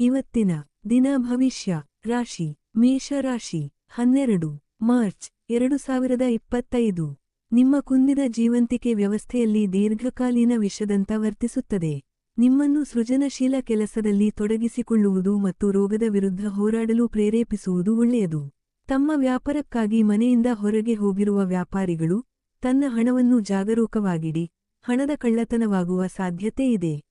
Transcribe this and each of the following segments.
ಇವತ್ತಿನ ದಿನ ಭವಿಷ್ಯ ರಾಶಿ, ಮೇಷರಾಶಿ, ಹನ್ನೆರಡು, ಮಾರ್ಚ್ ಎರಡು ಸಾವಿರದ ಇಪ್ಪತ್ತೈದು. ನಿಮ್ಮ ಕುಂದಿದ ಜೀವಂತಿಕೆ ವ್ಯವಸ್ಥೆಯಲ್ಲಿ ದೀರ್ಘಕಾಲೀನ ವಿಷದಂತ ವರ್ತಿಸುತ್ತದೆ. ನಿಮ್ಮನ್ನು ಸೃಜನಶೀಲ ಕೆಲಸದಲ್ಲಿ ತೊಡಗಿಸಿಕೊಳ್ಳುವುದು ಮತ್ತು ರೋಗದ ವಿರುದ್ಧ ಹೋರಾಡಲು ಪ್ರೇರೇಪಿಸುವುದು ಒಳ್ಳೆಯದು. ತಮ್ಮ ವ್ಯಾಪಾರಕ್ಕಾಗಿ ಮನೆಯಿಂದ ಹೊರಗೆ ಹೋಗಿರುವ ವ್ಯಾಪಾರಿಗಳು, ತನ್ನ ಹಣವನ್ನು ಜಾಗರೂಕವಾಗಿಡಿ, ಹಣದ ಕಳ್ಳತನವಾಗುವ ಸಾಧ್ಯತೆ ಇದೆ.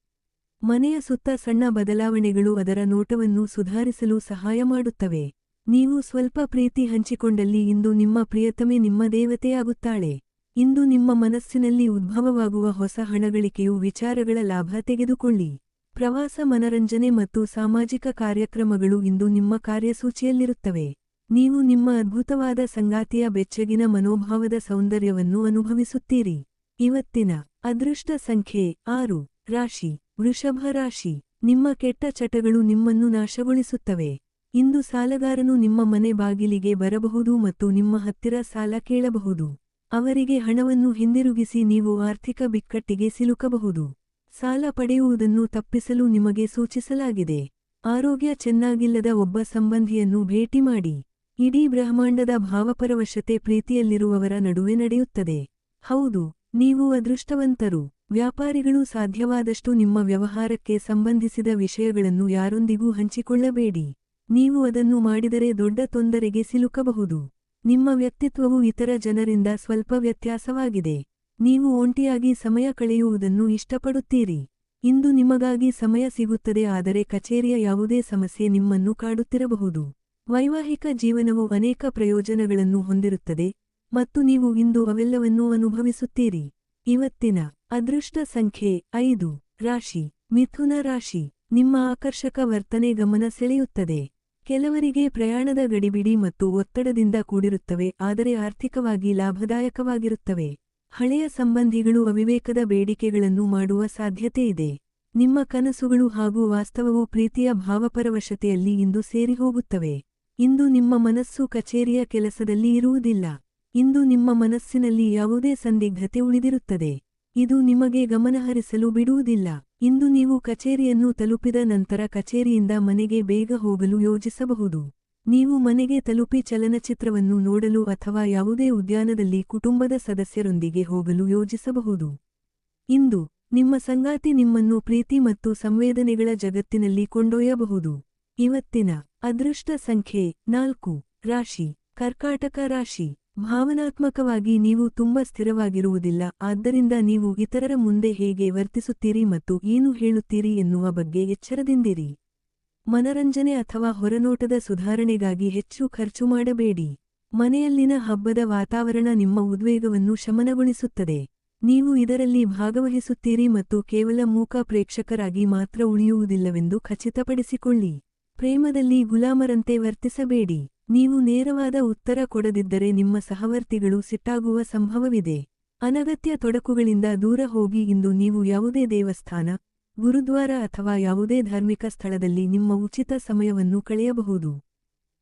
ಮನೆಯ ಸುತ್ತ ಸಣ್ಣ ಬದಲಾವಣೆಗಳು ಅದರ ನೋಟವನ್ನು ಸುಧಾರಿಸಲು ಸಹಾಯ ಮಾಡುತ್ತವೆ. ನೀವು ಸ್ವಲ್ಪ ಪ್ರೀತಿ ಹಂಚಿಕೊಂಡಲ್ಲಿ ಇಂದು ನಿಮ್ಮ ಪ್ರಿಯತಮೆ ನಿಮ್ಮ ದೇವತೆಯಾಗುತ್ತಾಳೆ. ಇಂದು ನಿಮ್ಮ ಮನಸ್ಸಿನಲ್ಲಿ ಉದ್ಭವವಾಗುವ ಹೊಸ ಹಣಗಳಿಕೆಯು ವಿಚಾರಗಳ ಲಾಭ ತೆಗೆದುಕೊಳ್ಳಿ. ಪ್ರವಾಸ ಮನರಂಜನೆ ಮತ್ತು ಸಾಮಾಜಿಕ ಕಾರ್ಯಕ್ರಮಗಳು ಇಂದು ನಿಮ್ಮ ಕಾರ್ಯಸೂಚಿಯಲ್ಲಿರುತ್ತವೆ. ನೀವು ನಿಮ್ಮ ಅದ್ಭುತವಾದ ಸಂಗಾತಿಯ ಬೆಚ್ಚಗಿನ ಮನೋಭಾವದ ಸೌಂದರ್ಯವನ್ನು ಅನುಭವಿಸುತ್ತೀರಿ. ಇವತ್ತಿನ ಅದೃಷ್ಟ ಸಂಖ್ಯೆ ಆರು, ರಾಶಿ. ವೃಷಭ ರಾಶಿ ನಿಮ್ಮ ಕೆಟ್ಟ ಚಟಗಳು ನಿಮ್ಮನ್ನು ನಾಶಗೊಳಿಸುತ್ತವೆ. ಇಂದು ಸಾಲಗಾರನು ನಿಮ್ಮ ಮನೆ ಬಾಗಿಲಿಗೆ ಬರಬಹುದು ಮತ್ತು ನಿಮ್ಮ ಹತ್ತಿರ ಸಾಲ ಕೇಳಬಹುದು. ಅವರಿಗೆ ಹಣವನ್ನು ಹಿಂದಿರುಗಿಸಿ ನೀವು ಆರ್ಥಿಕ ಬಿಕ್ಕಟ್ಟಿಗೆ ಸಿಲುಕಬಹುದು. ಸಾಲ ಪಡೆಯುವುದನ್ನು ತಪ್ಪಿಸಲು ನಿಮಗೆ ಸೂಚಿಸಲಾಗಿದೆ. ಆರೋಗ್ಯ ಚೆನ್ನಾಗಿಲ್ಲದ ಒಬ್ಬ ಸಂಬಂಧಿಯನ್ನು ಭೇಟಿ ಮಾಡಿ. ಇಡೀ ಬ್ರಹ್ಮಾಂಡದ ಭಾವಪರವಶತೆ ಪ್ರೀತಿಯಲ್ಲಿರುವವರ ನಡುವೆ ನಡೆಯುತ್ತದೆ. ಹೌದು, ನೀವು ಅದೃಷ್ಟವಂತರು. ವ್ಯಾಪಾರಿಗಳು ಸಾಧ್ಯವಾದಷ್ಟು ನಿಮ್ಮ ವ್ಯವಹಾರಕ್ಕೆ ಸಂಬಂಧಿಸಿದ ವಿಷಯಗಳನ್ನು ಯಾರೊಂದಿಗೂ ಹಂಚಿಕೊಳ್ಳಬೇಡಿ. ನೀವು ಅದನ್ನು ಮಾಡಿದರೆ ದೊಡ್ಡ ತೊಂದರೆಗೆ ಸಿಲುಕಬಹುದು. ನಿಮ್ಮ ವ್ಯಕ್ತಿತ್ವವು ಇತರ ಜನರಿಂದ ಸ್ವಲ್ಪ ವ್ಯತ್ಯಾಸವಾಗಿದೆ. ನೀವು ಒಂಟಿಯಾಗಿ ಸಮಯ ಕಳೆಯುವುದನ್ನು ಇಷ್ಟಪಡುತ್ತೀರಿ. ಇಂದು ನಿಮಗಾಗಿ ಸಮಯ ಸಿಗುತ್ತದೆ, ಆದರೆ ಕಚೇರಿಯ ಯಾವುದೇ ಸಮಸ್ಯೆ ನಿಮ್ಮನ್ನು ಕಾಡುತ್ತಿರಬಹುದು. ವೈವಾಹಿಕ ಜೀವನವು ಅನೇಕ ಪ್ರಯೋಜನಗಳನ್ನು ಹೊಂದಿರುತ್ತದೆ, ಮತ್ತು ನೀವು ಇಂದು ಅವೆಲ್ಲವನ್ನೂ ಅನುಭವಿಸುತ್ತೀರಿ. ಇವತ್ತಿನ ಅದೃಷ್ಟ ಸಂಖ್ಯೆ ಐದು. ರಾಶಿ. ಮಿಥುನ ರಾಶಿ. ನಿಮ್ಮ ಆಕರ್ಷಕ ವರ್ತನೆ ಗಮನ ಸೆಳೆಯುತ್ತದೆ. ಕೆಲವರಿಗೆ ಪ್ರಯಾಣದ ಗಡಿಬಿಡಿ ಮತ್ತು ಒತ್ತಡದಿಂದ ಕೂಡಿರುತ್ತವೆ, ಆದರೆ ಆರ್ಥಿಕವಾಗಿ ಲಾಭದಾಯಕವಾಗಿರುತ್ತವೆ. ಹಳೆಯ ಸಂಬಂಧಿಗಳು ಅವಿವೇಕದ ಬೇಡಿಕೆಗಳನ್ನು ಮಾಡುವ ಸಾಧ್ಯತೆಯಿದೆ ನಿಮ್ಮ ಕನಸುಗಳು ಹಾಗೂ ವಾಸ್ತವವು ಪ್ರೀತಿಯ ಭಾವಪರವಶತೆಯಲ್ಲಿ ಇಂದು ಸೇರಿಹೋಗುತ್ತವೆ. ಇಂದು ನಿಮ್ಮ ಮನಸ್ಸು ಕಚೇರಿಯ ಕೆಲಸದಲ್ಲಿ ಇರುವುದಿಲ್ಲ. ಇಂದು ನಿಮ್ಮ ಮನಸ್ಸಿನಲ್ಲಿ ಯಾವುದೇ ಸಂದಿಗ್ಧತೆ ಉಳಿದಿರುತ್ತದೆ. ಇದು ನಿಮಗೆ ಗಮನಹರಿಸಲು ಬಿಡುವುದಿಲ್ಲ. ಇಂದು ನೀವು ಕಚೇರಿಯನ್ನು ತಲುಪಿದ ನಂತರ ಕಚೇರಿಯಿಂದ ಮನೆಗೆ ಬೇಗ ಹೋಗಲು ಯೋಜಿಸಬಹುದು. ನೀವು ಮನೆಗೆ ತಲುಪಿ ಚಲನಚಿತ್ರವನ್ನು ನೋಡಲು ಅಥವಾ ಯಾವುದೇ ಉದ್ಯಾನದಲ್ಲಿ ಕುಟುಂಬದ ಸದಸ್ಯರೊಂದಿಗೆ ಹೋಗಲು ಯೋಜಿಸಬಹುದು. ಇಂದು, ನಿಮ್ಮ ಸಂಗಾತಿ ನಿಮ್ಮನ್ನು ಪ್ರೀತಿ ಮತ್ತು ಸಂವೇದನೆಗಳ ಜಗತ್ತಿನಲ್ಲಿ ಕೊಂಡೊಯ್ಯಬಹುದು. ಇವತ್ತಿನ ಅದೃಷ್ಟ ಸಂಖ್ಯೆ ನಾಲ್ಕು. ರಾಶಿ. ಕರ್ಕಾಟಕ ರಾಶಿ. ಭಾವನಾತ್ಮಕವಾಗಿ ನೀವು ತುಂಬ ಸ್ಥಿರವಾಗಿರುವುದಿಲ್ಲ, ಆದ್ದರಿಂದ ನೀವು ಇತರರ ಮುಂದೆ ಹೇಗೆ ವರ್ತಿಸುತ್ತೀರಿ ಮತ್ತು ಏನು ಹೇಳುತ್ತೀರಿ ಎನ್ನುವ ಬಗ್ಗೆ ಎಚ್ಚರದಿಂದಿರಿ. ಮನರಂಜನೆ ಅಥವಾ ಹೊರನೋಟದ ಸುಧಾರಣೆಗಾಗಿ ಹೆಚ್ಚು ಖರ್ಚು ಮಾಡಬೇಡಿ. ಮನೆಯಲ್ಲಿನ ಹಬ್ಬದ ವಾತಾವರಣ ನಿಮ್ಮ ಉದ್ವೇಗವನ್ನು ಶಮನಗೊಳಿಸುತ್ತದೆ. ನೀವು ಇದರಲ್ಲಿ ಭಾಗವಹಿಸುತ್ತೀರಿ ಮತ್ತು ಕೇವಲ ಮೂಕ ಪ್ರೇಕ್ಷಕರಾಗಿ ಮಾತ್ರ ಉಳಿಯುವುದಿಲ್ಲವೆಂದು ಖಚಿತಪಡಿಸಿಕೊಳ್ಳಿ. ಪ್ರೇಮದಲ್ಲಿ ಗುಲಾಮರಂತೆ ವರ್ತಿಸಬೇಡಿ. ನೀವು ನೇರವಾದ ಉತ್ತರ ಕೊಡದಿದ್ದರೆ ನಿಮ್ಮ ಸಹವರ್ತಿಗಳು ಸಿಟ್ಟಾಗುವ ಸಂಭವವಿದೆ. ಅನಗತ್ಯ ತೊಡಕುಗಳಿಂದ ದೂರ ಹೋಗಿ ಇಂದು ನೀವು ಯಾವುದೇ ದೇವಸ್ಥಾನ, ಗುರುದ್ವಾರ ಅಥವಾ ಯಾವುದೇ ಧಾರ್ಮಿಕ ಸ್ಥಳದಲ್ಲಿ ನಿಮ್ಮ ಉಚಿತ ಸಮಯವನ್ನು ಕಳೆಯಬಹುದು.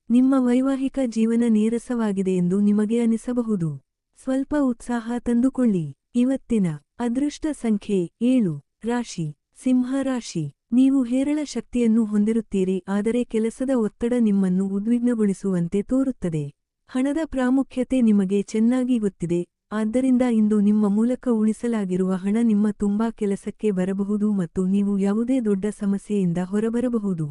ನಿಮ್ಮ ವೈವಾಹಿಕ ಜೀವನ ನೀರಸವಾಗಿದೆ ಎಂದು ನಿಮಗೆ ಅನಿಸಬಹುದು. ಸ್ವಲ್ಪ ಉತ್ಸಾಹ ತಂದುಕೊಳ್ಳಿ. ಇವತ್ತಿನ ಅದೃಷ್ಟ ಸಂಖ್ಯೆ ಏಳು. ರಾಶಿ. ಸಿಂಹ ರಾಶಿ. ನೀವು ಹೇರಳ ಶಕ್ತಿಯನ್ನು ಹೊಂದಿರುತ್ತೀರಿ, ಆದರೆ ಕೆಲಸದ ಒತ್ತಡ ನಿಮ್ಮನ್ನು ಉದ್ವಿಗ್ನಗೊಳಿಸುವಂತೆ ತೋರುತ್ತದೆ. ಹಣದ ಪ್ರಾಮುಖ್ಯತೆ ನಿಮಗೆ ಚೆನ್ನಾಗಿ ಗೊತ್ತಿದೆ, ಆದ್ದರಿಂದ ಇಂದು ನಿಮ್ಮ ಮೂಲಕ ಉಳಿಸಲಾಗಿರುವ ಹಣ ನಿಮ್ಮ ತುಂಬಾ ಕೆಲಸಕ್ಕೆ ಬರಬಹುದು ಮತ್ತು ನೀವು ಯಾವುದೇ ದೊಡ್ಡ ಸಮಸ್ಯೆಯಿಂದ ಹೊರಬರಬಹುದು.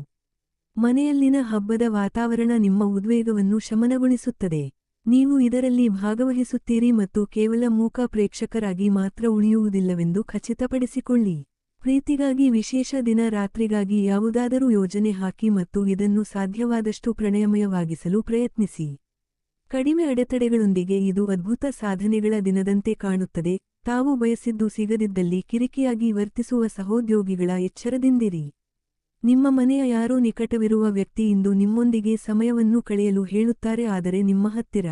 ಮನೆಯಲ್ಲಿನ ಹಬ್ಬದ ವಾತಾವರಣ ನಿಮ್ಮ ಉದ್ವೇಗವನ್ನು ಶಮನಗೊಳಿಸುತ್ತದೆ. ನೀವು ಇದರಲ್ಲಿ ಭಾಗವಹಿಸುತ್ತೀರಿ ಮತ್ತು ಕೇವಲ ಮೂಕ ಪ್ರೇಕ್ಷಕರಾಗಿ ಮಾತ್ರ ಉಳಿಯುವುದಿಲ್ಲವೆಂದು ಖಚಿತಪಡಿಸಿಕೊಳ್ಳಿ. ಪ್ರೀತಿಗಾಗಿ ವಿಶೇಷ ದಿನ ರಾತ್ರಿಗಾಗಿ ಯಾವುದಾದರೂ ಯೋಜನೆ ಹಾಕಿ ಮತ್ತು ಇದನ್ನು ಸಾಧ್ಯವಾದಷ್ಟು ಪ್ರಣಯಮಯವಾಗಿಸಲು ಪ್ರಯತ್ನಿಸಿ. ಕಡಿಮೆ ಅಡೆತಡೆಗಳೊಂದಿಗೆ ಇದು ಅದ್ಭುತ ಸಾಧನೆಗಳ ದಿನದಂತೆ ಕಾಣುತ್ತದೆ. ತಾವು ಬಯಸಿದ್ದು ಸಿಗದಿದ್ದಲ್ಲಿ ಕಿರಿಕಿಯಾಗಿ ವರ್ತಿಸುವ ಸಹೋದ್ಯೋಗಿಗಳ ಎಚ್ಚರದಿಂದಿರಿ. ನಿಮ್ಮ ಮನೆಯ ಯಾರೋ ನಿಕಟವಿರುವ ವ್ಯಕ್ತಿ ಇಂದು ನಿಮ್ಮೊಂದಿಗೆ ಸಮಯವನ್ನು ಕಳೆಯಲು ಹೇಳುತ್ತಾರೆ ಆದರೆ ನಿಮ್ಮ ಹತ್ತಿರ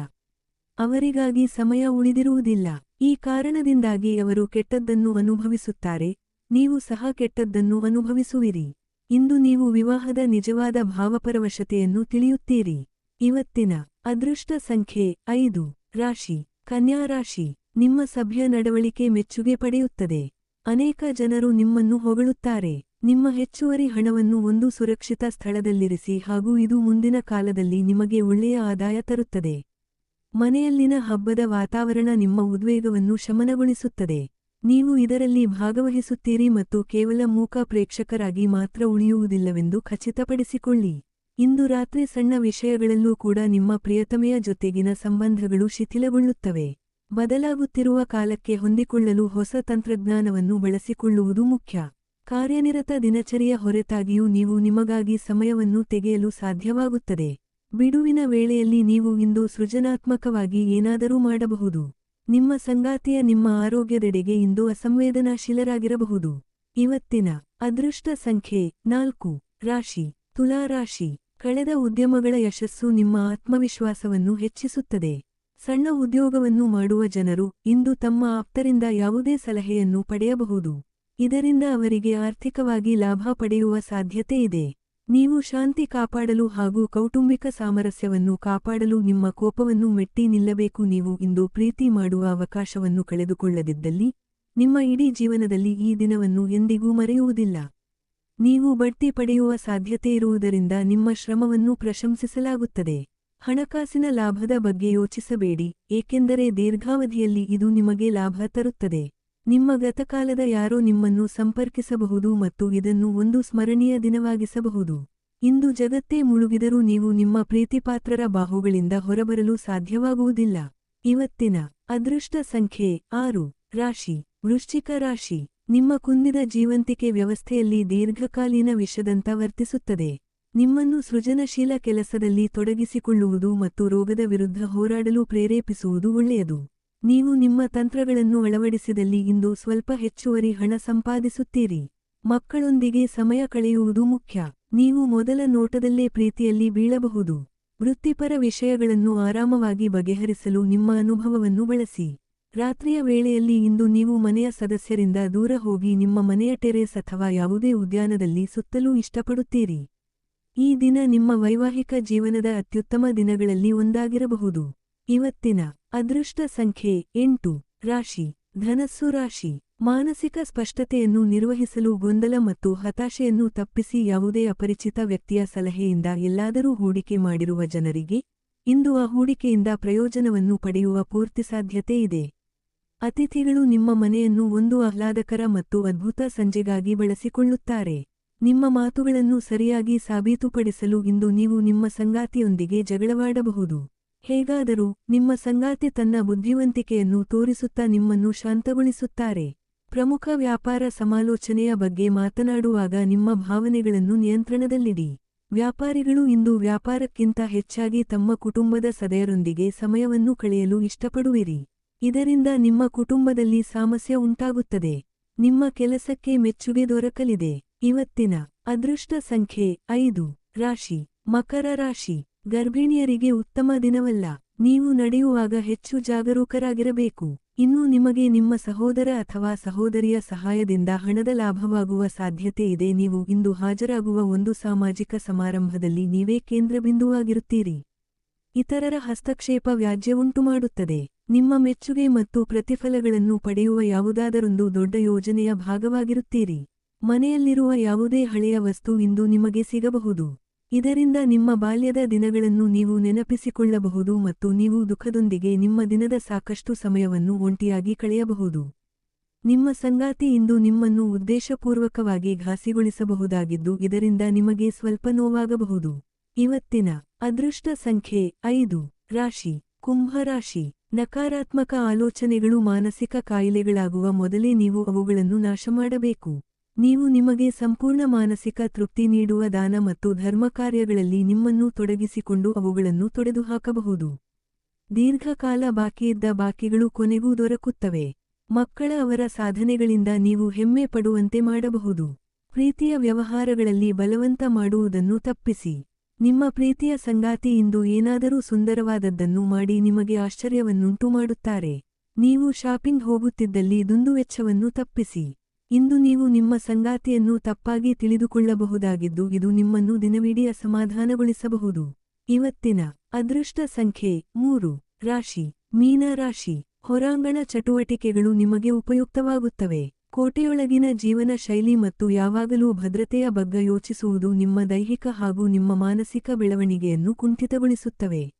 ಅವರಿಗಾಗಿ ಸಮಯ ಉಳಿದಿರುವುದಿಲ್ಲ. ಈ ಕಾರಣದಿಂದಾಗಿ ಅವರು ಕೆಟ್ಟದ್ದನ್ನು ಅನುಭವಿಸುತ್ತಾರೆ. ನೀವು ಸಹ ಕೆಟ್ಟದ್ದನ್ನು ಅನುಭವಿಸುವಿರಿ. ಇಂದು ನೀವು ವಿವಾಹದ ನಿಜವಾದ ಭಾವಪರವಶತೆಯನ್ನು ತಿಳಿಯುತ್ತೀರಿ. ಇವತ್ತಿನ ಅದೃಷ್ಟ ಸಂಖ್ಯೆ ಐದು. ರಾಶಿ. ಕನ್ಯಾ ರಾಶಿ. ನಿಮ್ಮ ಸಭ್ಯ ನಡವಳಿಕೆ ಮೆಚ್ಚುಗೆ ಪಡೆಯುತ್ತದೆ. ಅನೇಕ ಜನರು ನಿಮ್ಮನ್ನು ಹೊಗಳುತ್ತಾರೆ. ನಿಮ್ಮ ಹೆಚ್ಚುವರಿ ಹಣವನ್ನು ಒಂದು ಸುರಕ್ಷಿತ ಸ್ಥಳದಲ್ಲಿರಿಸಿ ಹಾಗೂ ಇದು ಮುಂದಿನ ಕಾಲದಲ್ಲಿ ನಿಮಗೆ ಒಳ್ಳೆಯ ಆದಾಯ ತರುತ್ತದೆ. ಮನೆಯಲ್ಲಿನ ಹಬ್ಬದ ವಾತಾವರಣ ನಿಮ್ಮ ಉದ್ವೇಗವನ್ನು ಶಮನಗೊಳಿಸುತ್ತದೆ. ನೀವು ಇದರಲ್ಲಿ ಭಾಗವಹಿಸುತ್ತೀರಿ ಮತ್ತು ಕೇವಲ ಮೂಕ ಪ್ರೇಕ್ಷಕರಾಗಿ ಮಾತ್ರ ಉಳಿಯುವುದಿಲ್ಲವೆಂದು ಖಚಿತಪಡಿಸಿಕೊಳ್ಳಿ. ಇಂದು ರಾತ್ರಿ ಸಣ್ಣ ವಿಷಯಗಳಲ್ಲೂ ಕೂಡ ನಿಮ್ಮ ಪ್ರಿಯತಮೆಯ ಜೊತೆಗಿನ ಸಂಬಂಧಗಳು ಶಿಥಿಲಗೊಳ್ಳುತ್ತವೆ. ಬದಲಾಗುತ್ತಿರುವ ಕಾಲಕ್ಕೆ ಹೊಂದಿಕೊಳ್ಳಲು ಹೊಸ ತಂತ್ರಜ್ಞಾನವನ್ನು ಬಳಸಿಕೊಳ್ಳುವುದು ಮುಖ್ಯ. ಕಾರ್ಯನಿರತ ದಿನಚರಿಯ ಹೊರತಾಗಿಯೂ ನೀವು ನಿಮಗಾಗಿ ಸಮಯವನ್ನು ತೆಗೆಯಲು ಸಾಧ್ಯವಾಗುತ್ತದೆ. ಬಿಡುವಿನ ವೇಳೆಯಲ್ಲಿ ನೀವು ಇಂದು ಸೃಜನಾತ್ಮಕವಾಗಿ ಏನಾದರೂ ಮಾಡಬಹುದು. ನಿಮ್ಮ ಸಂಗಾತಿಯ ನಿಮ್ಮ ಆರೋಗ್ಯದೆಡೆಗೆ ಇಂದು ಅಸಂವೇದನಾಶೀಲರಾಗಿರಬಹುದು. ಇವತ್ತಿನ ಅದೃಷ್ಟ ಸಂಖ್ಯೆ ನಾಲ್ಕು. ರಾಶಿ. ತುಲಾ ರಾಶಿ. ಕಳೆದ ಉದ್ಯಮಗಳ ಯಶಸ್ಸು ನಿಮ್ಮ ಆತ್ಮವಿಶ್ವಾಸವನ್ನು ಹೆಚ್ಚಿಸುತ್ತದೆ. ಸಣ್ಣ ಉದ್ಯೋಗವನ್ನು ಮಾಡುವ ಜನರು ಇಂದು ತಮ್ಮ ಆಪ್ತರಿಂದ ಯಾವುದೇ ಸಲಹೆಯನ್ನು ಪಡೆಯಬಹುದು. ಇದರಿಂದ ಅವರಿಗೆ ಆರ್ಥಿಕವಾಗಿ ಲಾಭ ಪಡೆಯುವ ಸಾಧ್ಯತೆ ಇದೆ. ನೀವು ಶಾಂತಿ ಕಾಪಾಡಲು ಹಾಗೂ ಕೌಟುಂಬಿಕ ಸಾಮರಸ್ಯವನ್ನು ಕಾಪಾಡಲು ನಿಮ್ಮ ಕೋಪವನ್ನು ಮೆಟ್ಟಿ ನಿಲ್ಲಬೇಕು ನೀವು ಇಂದು ಪ್ರೀತಿ ಮಾಡುವ ಅವಕಾಶವನ್ನು ಕಳೆದುಕೊಳ್ಳದಿದ್ದಲ್ಲಿ, ನಿಮ್ಮ ಇಡೀ ಜೀವನದಲ್ಲಿ ಈ ದಿನವನ್ನು ಎಂದಿಗೂ ಮರೆಯುವುದಿಲ್ಲ. ನೀವು ಬಡ್ತಿ ಪಡೆಯುವ ಸಾಧ್ಯತೆ ಇರುವುದರಿಂದ ನಿಮ್ಮ ಶ್ರಮವನ್ನು ಪ್ರಶಂಸಿಸಲಾಗುತ್ತದೆ. ಹಣಕಾಸಿನ ಲಾಭದ ಬಗ್ಗೆ ಯೋಚಿಸಬೇಡಿ, ಏಕೆಂದರೆ ದೀರ್ಘಾವಧಿಯಲ್ಲಿ ಇದು ನಿಮಗೆ ಲಾಭ ತರುತ್ತದೆ. ನಿಮ್ಮ ಗತಕಾಲದ ಯಾರೋ ನಿಮ್ಮನ್ನು ಸಂಪರ್ಕಿಸಬಹುದು ಮತ್ತು ಇದನ್ನು ಒಂದು ಸ್ಮರಣೀಯ ದಿನವಾಗಿಸಬಹುದು. ಇಂದು ಜಗತ್ತೇ ಮುಳುಗಿದರೂ ನೀವು ನಿಮ್ಮ ಪ್ರೀತಿಪಾತ್ರರ ಬಾಹುಗಳಿಂದ ಹೊರಬರಲು ಸಾಧ್ಯವಾಗುವುದಿಲ್ಲ. ಇವತ್ತಿನ ಅದೃಷ್ಟ ಸಂಖ್ಯೆ ಆರು. ರಾಶಿ. ವೃಶ್ಚಿಕ ರಾಶಿ. ನಿಮ್ಮ ಕುಂದಿದ ಜೀವಂತಿಕೆ ವ್ಯವಸ್ಥೆಯಲ್ಲಿ ದೀರ್ಘಕಾಲೀನ ವಿಷದಂತ ವರ್ತಿಸುತ್ತದೆ. ನಿಮ್ಮನ್ನು ಸೃಜನಶೀಲ ಕೆಲಸದಲ್ಲಿ ತೊಡಗಿಸಿಕೊಳ್ಳುವುದು ಮತ್ತು ರೋಗದ ವಿರುದ್ಧ ಹೋರಾಡಲು ಪ್ರೇರೇಪಿಸುವುದು ಒಳ್ಳೆಯದು. ನೀವು ನಿಮ್ಮ ತಂತ್ರಗಳನ್ನು ಅಳವಡಿಸಿದಲ್ಲಿ ಇಂದು ಸ್ವಲ್ಪ ಹೆಚ್ಚುವರಿ ಹಣ ಸಂಪಾದಿಸುತ್ತೀರಿ. ಮಕ್ಕಳೊಂದಿಗೆ ಸಮಯ ಕಳೆಯುವುದು ಮುಖ್ಯ. ನೀವು ಮೊದಲ ನೋಟದಲ್ಲೇ ಪ್ರೀತಿಯಲ್ಲಿ ಬೀಳಬಹುದು. ವೃತ್ತಿಪರ ವಿಷಯಗಳನ್ನು ಆರಾಮವಾಗಿ ಬಗೆಹರಿಸಲು ನಿಮ್ಮ ಅನುಭವವನ್ನು ಬಳಸಿ. ರಾತ್ರಿಯ ವೇಳೆಯಲ್ಲಿ ಇಂದು ನೀವು ಮನೆಯ ಸದಸ್ಯರಿಂದ ದೂರ ಹೋಗಿ ನಿಮ್ಮ ಮನೆಯ ಟೆರೇಸ್ ಅಥವಾ ಯಾವುದೇ ಉದ್ಯಾನದಲ್ಲಿ ಸುತ್ತಲೂ ಇಷ್ಟಪಡುತ್ತೀರಿ. ಈ ದಿನ ನಿಮ್ಮ ವೈವಾಹಿಕ ಜೀವನದ ಅತ್ಯುತ್ತಮ ದಿನಗಳಲ್ಲಿ ಒಂದಾಗಿರಬಹುದು. ಇವತ್ತಿನ ಅದೃಷ್ಟ ಸಂಖ್ಯೆ ಎಂಟು. ರಾಶಿ. ಧನಸ್ಸು ರಾಶಿ. ಮಾನಸಿಕ ಸ್ಪಷ್ಟತೆಯನ್ನು ನಿರ್ವಹಿಸಲು ಗೊಂದಲ ಮತ್ತು ಹತಾಶೆಯನ್ನು ತಪ್ಪಿಸಿ ಯಾವುದೇ ಅಪರಿಚಿತ ವ್ಯಕ್ತಿಯ ಸಲಹೆಯಿಂದ ಎಲ್ಲಾದರೂ ಹೂಡಿಕೆ ಮಾಡಿರುವ ಜನರಿಗೆ ಇಂದು ಆ ಹೂಡಿಕೆಯಿಂದ ಪ್ರಯೋಜನವನ್ನು ಪಡೆಯುವ ಪೂರ್ತಿ ಸಾಧ್ಯತೆ ಇದೆ. ಅತಿಥಿಗಳು ನಿಮ್ಮ ಮನೆಯನ್ನು ಒಂದು ಆಹ್ಲಾದಕರ ಮತ್ತು ಅದ್ಭುತ ಸಂಜೆಗಾಗಿ ಬಳಸಿಕೊಳ್ಳುತ್ತಾರೆ. ನಿಮ್ಮ ಮಾತುಗಳನ್ನು ಸರಿಯಾಗಿ ಸಾಬೀತುಪಡಿಸಲು ಇಂದು ನೀವು ನಿಮ್ಮ ಸಂಗಾತಿಯೊಂದಿಗೆ ಜಗಳವಾಡಬಹುದು. ಹೇಗಾದರೂ ನಿಮ್ಮ ಸಂಗಾತಿ ತನ್ನ ಬುದ್ಧಿವಂತಿಕೆಯನ್ನು ತೋರಿಸುತ್ತಾ ನಿಮ್ಮನ್ನು ಶಾಂತಗೊಳಿಸುತ್ತಾರೆ. ಪ್ರಮುಖ ವ್ಯಾಪಾರ ಸಮಾಲೋಚನೆಯ ಬಗ್ಗೆ ಮಾತನಾಡುವಾಗ ನಿಮ್ಮ ಭಾವನೆಗಳನ್ನು ನಿಯಂತ್ರಣದಲ್ಲಿಡಿ. ವ್ಯಾಪಾರಿಗಳು ಇಂದು ವ್ಯಾಪಾರಕ್ಕಿಂತ ಹೆಚ್ಚಾಗಿ ತಮ್ಮ ಕುಟುಂಬದ ಸದೆಯರೊಂದಿಗೆ ಸಮಯವನ್ನು ಕಳೆಯಲು ಇಷ್ಟಪಡುವಿರಿ. ಇದರಿಂದ ನಿಮ್ಮ ಕುಟುಂಬದಲ್ಲಿ ಸಾಮಸ್ಯ ಉಂಟಾಗುತ್ತದೆ. ನಿಮ್ಮ ಕೆಲಸಕ್ಕೆ ಮೆಚ್ಚುಗೆ ದೊರಕಲಿದೆ. ಇವತ್ತಿನ ಅದೃಷ್ಟ ಸಂಖ್ಯೆ ಐದು. ರಾಶಿ. ಮಕರ ರಾಶಿ. ಗರ್ಭಿಣಿಯರಿಗೆ ಉತ್ತಮ ದಿನವಲ್ಲ, ನೀವು ನಡೆಯುವಾಗ ಹೆಚ್ಚು ಜಾಗರೂಕರಾಗಿರಬೇಕು. ಇನ್ನು ನಿಮಗೆ ನಿಮ್ಮ ಸಹೋದರ ಅಥವಾ ಸಹೋದರಿಯ ಸಹಾಯದಿಂದ ಹಣದ ಲಾಭವಾಗುವ ಸಾಧ್ಯತೆ ಇದೆ. ನೀವು ಇಂದು ಹಾಜರಾಗುವ ಒಂದು ಸಾಮಾಜಿಕ ಸಮಾರಂಭದಲ್ಲಿ ನೀವೇ ಕೇಂದ್ರಬಿಂದುವಾಗಿರುತ್ತೀರಿ. ಇತರರ ಹಸ್ತಕ್ಷೇಪ ವ್ಯಾಜ್ಯವುಂಟುಮಾಡುತ್ತದೆ ನಿಮ್ಮ ಮೆಚ್ಚುಗೆ ಮತ್ತು ಪ್ರತಿಫಲಗಳನ್ನು ಪಡೆಯುವ ಯಾವುದಾದರೊಂದು ದೊಡ್ಡ ಯೋಜನೆಯ ಭಾಗವಾಗಿರುತ್ತೀರಿ. ಮನೆಯಲ್ಲಿರುವ ಯಾವುದೇ ಹಳೆಯ ವಸ್ತು ಇಂದು ನಿಮಗೆ ಸಿಗಬಹುದು. ಇದರಿಂದ ನಿಮ್ಮ ಬಾಲ್ಯದ ದಿನಗಳನ್ನು ನೀವು ನೆನಪಿಸಿಕೊಳ್ಳಬಹುದು ಮತ್ತು ನೀವು ದುಃಖದೊಂದಿಗೆ ನಿಮ್ಮ ದಿನದ ಸಾಕಷ್ಟು ಸಮಯವನ್ನು ಒಂಟಿಯಾಗಿ ಕಳೆಯಬಹುದು. ನಿಮ್ಮ ಸಂಗಾತಿ ಇಂದು ನಿಮ್ಮನ್ನು ಉದ್ದೇಶಪೂರ್ವಕವಾಗಿ ಘಾಸಿಗೊಳಿಸಬಹುದಾಗಿದ್ದು ಇದರಿಂದ ನಿಮಗೆ ಸ್ವಲ್ಪ ನೋವಾಗಬಹುದು. ಇವತ್ತಿನ ಅದೃಷ್ಟ ಸಂಖ್ಯೆ ಐದು. ರಾಶಿ. ಕುಂಭರಾಶಿ ನಕಾರಾತ್ಮಕ ಆಲೋಚನೆಗಳು ಮಾನಸಿಕ ಕಾಯಿಲೆಗಳಾಗುವ ಮೊದಲೇ ನೀವು ಅವುಗಳನ್ನು ನಾಶಮಾಡಬೇಕು. ನೀವು ನಿಮಗೆ ಸಂಪೂರ್ಣ ಮಾನಸಿಕ ತೃಪ್ತಿ ನೀಡುವ ದಾನ ಮತ್ತು ಧರ್ಮಕಾರ್ಯಗಳಲ್ಲಿ ನಿಮ್ಮನ್ನು ತೊಡಗಿಸಿಕೊಂಡು ಅವುಗಳನ್ನು ತೊಡೆದುಹಾಕಬಹುದು. ದೀರ್ಘಕಾಲ ಬಾಕಿಯಿದ್ದ ಬಾಕಿಗಳು ಕೊನೆಗೂ ದೊರಕುತ್ತವೆ. ಮಕ್ಕಳ ಅವರ ಸಾಧನೆಗಳಿಂದ ನೀವು ಹೆಮ್ಮೆ ಪಡುವಂತೆ ಮಾಡಬಹುದು. ಪ್ರೀತಿಯ ವ್ಯವಹಾರಗಳಲ್ಲಿ ಬಲವಂತ ಮಾಡುವುದನ್ನು ತಪ್ಪಿಸಿ. ನಿಮ್ಮ ಪ್ರೀತಿಯ ಸಂಗಾತಿ ಇಂದು ಏನಾದರೂ ಸುಂದರವಾದದ್ದನ್ನು ಮಾಡಿ ನಿಮಗೆ ಆಶ್ಚರ್ಯವನ್ನುಂಟು ಮಾಡುತ್ತಾರೆ ನೀವು ಶಾಪಿಂಗ್ ಹೋಗುತ್ತಿದ್ದಲ್ಲಿ ದುಂದುವೆಚ್ಚವನ್ನು ತಪ್ಪಿಸಿ. ಇಂದು ನೀವು ನಿಮ್ಮ ಸಂಗಾತಿಯನ್ನು ತಪ್ಪಾಗಿ ತಿಳಿದುಕೊಳ್ಳಬಹುದಾಗಿದ್ದು ಇದು ನಿಮ್ಮನ್ನು ದಿನವಿಡೀ ಅಸಮಾಧಾನಗೊಳಿಸಬಹುದು. ಇವತ್ತಿನ ಅದೃಷ್ಟ ಸಂಖ್ಯೆ ಮೂರು. ರಾಶಿ. ಮೀನ ರಾಶಿ. ಹೊರಾಂಗಣ ಚಟುವಟಿಕೆಗಳು ನಿಮಗೆ ಉಪಯುಕ್ತವಾಗುತ್ತವೆ. ಕೋಟೆಯೊಳಗಿನ ಜೀವನ ಶೈಲಿ ಮತ್ತು ಯಾವಾಗಲೂ ಭದ್ರತೆಯ ಬಗ್ಗೆ ಯೋಚಿಸುವುದು ನಿಮ್ಮ ದೈಹಿಕ ಹಾಗೂ ನಿಮ್ಮ ಮಾನಸಿಕ ಬೆಳವಣಿಗೆಯನ್ನು ಕುಂಠಿತಗೊಳಿಸುತ್ತವೆ.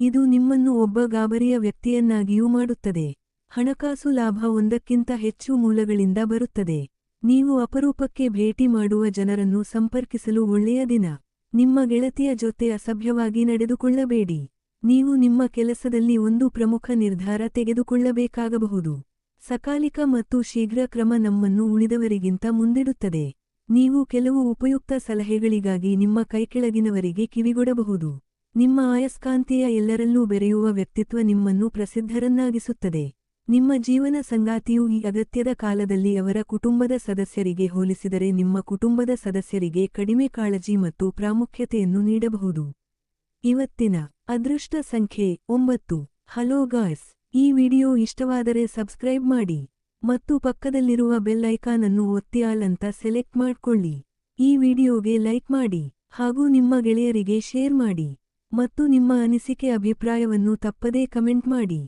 ಇದು ನಿಮ್ಮನ್ನು ಒಬ್ಬ ಗಾಬರಿಯ ವ್ಯಕ್ತಿಯನ್ನಾಗಿಯೂ ಮಾಡುತ್ತದೆ. ಹಣಕಾಸು ಲಾಭ ಒಂದಕ್ಕಿಂತ ಹೆಚ್ಚು ಮೂಲಗಳಿಂದ ಬರುತ್ತದೆ. ನೀವು ಅಪರೂಪಕ್ಕೆ ಭೇಟಿ ಮಾಡುವ ಜನರನ್ನು ಸಂಪರ್ಕಿಸಲು ಒಳ್ಳೆಯ ದಿನ. ನಿಮ್ಮ ಗೆಳತಿಯ ಜೊತೆ ಅಸಭ್ಯವಾಗಿ ನಡೆದುಕೊಳ್ಳಬೇಡಿ. ನೀವು ನಿಮ್ಮ ಕೆಲಸದಲ್ಲಿ ಒಂದು ಪ್ರಮುಖ ನಿರ್ಧಾರ ತೆಗೆದುಕೊಳ್ಳಬೇಕಾಗಬಹುದು. ಸಕಾಲಿಕ ಮತ್ತು ಶೀಘ್ರ ಕ್ರಮ ನಮ್ಮನ್ನು ಉಳಿದವರಿಗಿಂತ ಮುಂದಿಡುತ್ತದೆ. ನೀವು ಕೆಲವು ಉಪಯುಕ್ತ ಸಲಹೆಗಳಿಗಾಗಿ ನಿಮ್ಮ ಕೈಕೆಳಗಿನವರಿಗೆ ಕಿವಿಗೊಡಬಹುದು. ನಿಮ್ಮ ಆಯಸ್ಕಾಂತೀಯ ಎಲ್ಲರಲ್ಲೂ ಬೆರೆಯುವ ವ್ಯಕ್ತಿತ್ವ ನಿಮ್ಮನ್ನು ಪ್ರಸಿದ್ಧರನ್ನಾಗಿಸುತ್ತದೆ. ನಿಮ್ಮ ಜೀವನ ಸಂಗಾತಿಯು ಈ ಅಗತ್ಯದ ಕಾಲದಲ್ಲಿ ಅವರ ಕುಟುಂಬದ ಸದಸ್ಯರಿಗೆ ಹೋಲಿಸಿದರೆ ನಿಮ್ಮ ಕುಟುಂಬದ ಸದಸ್ಯರಿಗೆ ಕಡಿಮೆ ಕಾಳಜಿ ಮತ್ತು ಪ್ರಾಮುಖ್ಯತೆಯನ್ನು ನೀಡಬಹುದು. ಇವತ್ತಿನ ಅದೃಷ್ಟ ಸಂಖ್ಯೆ ಒಂಬತ್ತು. ಹಲೋ ಗಾಯ್ಸ್, ಈ ವಿಡಿಯೋ ಇಷ್ಟವಾದರೆ ಸಬ್ಸ್ಕ್ರೈಬ್ ಮಾಡಿ ಮತ್ತು ಪಕ್ಕದಲ್ಲಿರುವ ಬೆಲ್ ಐಕಾನ್ ಅನ್ನು ಒತ್ತಿ ಆಲ್ ಅಂತ ಸೆಲೆಕ್ಟ್ ಮಾಡ್ಕೊಳ್ಳಿ. ಈ ವಿಡಿಯೋಗೆ ಲೈಕ್ ಮಾಡಿ ಹಾಗೂ ನಿಮ್ಮ ಗೆಳೆಯರಿಗೆ ಶೇರ್ ಮಾಡಿ ಮತ್ತು ನಿಮ್ಮ ಅನಿಸಿಕೆ ಅಭಿಪ್ರಾಯವನ್ನು ತಪ್ಪದೇ ಕಮೆಂಟ್ ಮಾಡಿ.